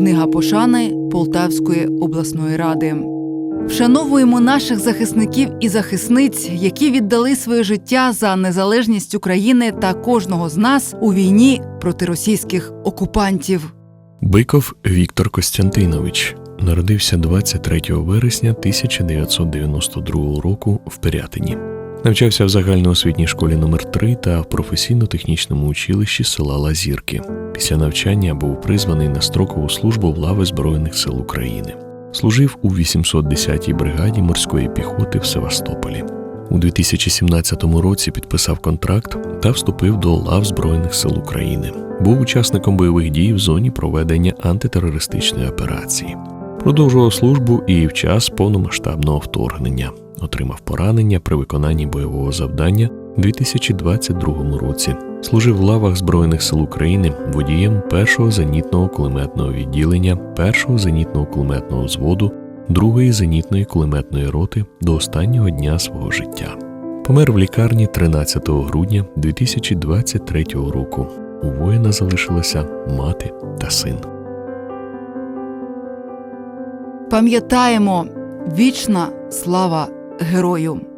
Книга пошани Полтавської обласної ради. Вшановуємо наших захисників і захисниць, які віддали своє життя за незалежність України та кожного з нас у війні проти російських окупантів. Биков Віктор Костянтинович народився 23 вересня 1992 року в Пирятині. Навчався в загальноосвітній школі номер 3 та в професійно-технічному училищі села Лазірки. Після навчання був призваний на строкову службу в лави Збройних сил України. Служив у 810-й бригаді морської піхоти в Севастополі. У 2017 році підписав контракт та вступив до лав Збройних сил України. Був учасником бойових дій в зоні проведення антитерористичної операції. Продовжував службу і в час повномасштабного вторгнення. Отримав поранення при виконанні бойового завдання 2022 році. Служив в лавах Збройних сил України водієм першого зенітного кулеметного відділення, першого зенітного кулеметного взводу, другої зенітної кулеметної роти до останнього дня свого життя. Помер в лікарні 13 грудня 2023 року. У воїна залишилася мати та син. Пам'ятаємо вічна слава герою.